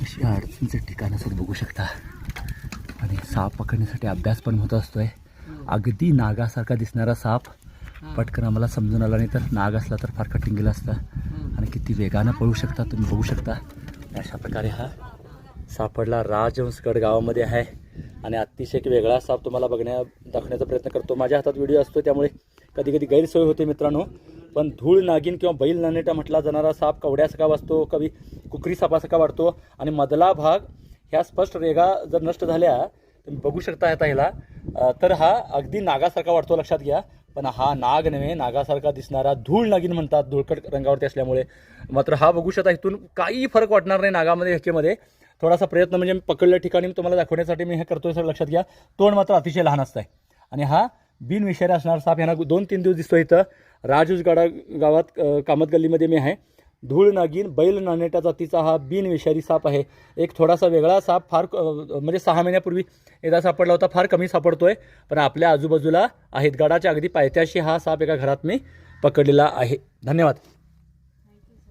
अशी अडचणीचं ठिकाण असं बघू शकता. आणि साप पकडण्यासाठी अभ्यास पण होत असतोय. अगदी नागासारखा दिसणारा साप पटकन आम्हाला समजून आला नाही तर नाग असला तर फार कठीण गेला असता. आणि किती वेगानं पळू शकता तुम्ही बघू शकता. अशा प्रकारे हा सापडला राजवंसगड गावामध्ये आहे. आणि अतिशय एक वेगळा साप तुम्हाला बघण्या दाखवण्याचा प्रयत्न करतो. माझ्या हातात व्हिडिओ असतो त्यामुळे कधी कधी गैरसोय होते मित्रांनो. पण धूळ नागिन किंवा बैल नानेटा म्हटला जाणारा साप कवड्यासारखा वाचतो कवी कुकरी सापासारखा वाटतो आणि मधला भाग ह्या स्पष्ट रेगा जर नष्ट झाल्या तुम्ही बघू शकता आता ह्याला तर हा अगदी नागासारखा वाटतो लक्षात घ्या. पण हा नाग नव्हे नागासारखा दिसणारा धूळ नागिन म्हणतात धुळकट रंगावरती असल्यामुळे. मात्र हा बघू शकता इथून काही फरक वाटणार नाही नागामध्ये ह्याच्यामध्ये. थोडासा प्रयत्न म्हणजे मी पकडल्या ठिकाणी तुम्हाला दाखवण्यासाठी मी हे करतोय सर लक्षात घ्या. तोंड मात्र अतिशय लहान असतं आणि हा बिनविषारी असणारा साप यांना दोन तीन दिवस दिसतो इथं. राजूजगाडा गावात कामत गल्लीमध्ये मी आहे. धूळ नागिन बैल नानेटा जातीचा हा बिनविषारी साप आहे. एक थोडासा वेगळा साप फार म्हणजे सहा महिन्यापूर्वी एकदा सापडला होता फार कमी सापडतो आहे पण आपल्या आजूबाजूला आहेत. गडाच्या अगदी पायथ्याशी हा साप एका घरात मी पकडलेला आहे. धन्यवाद.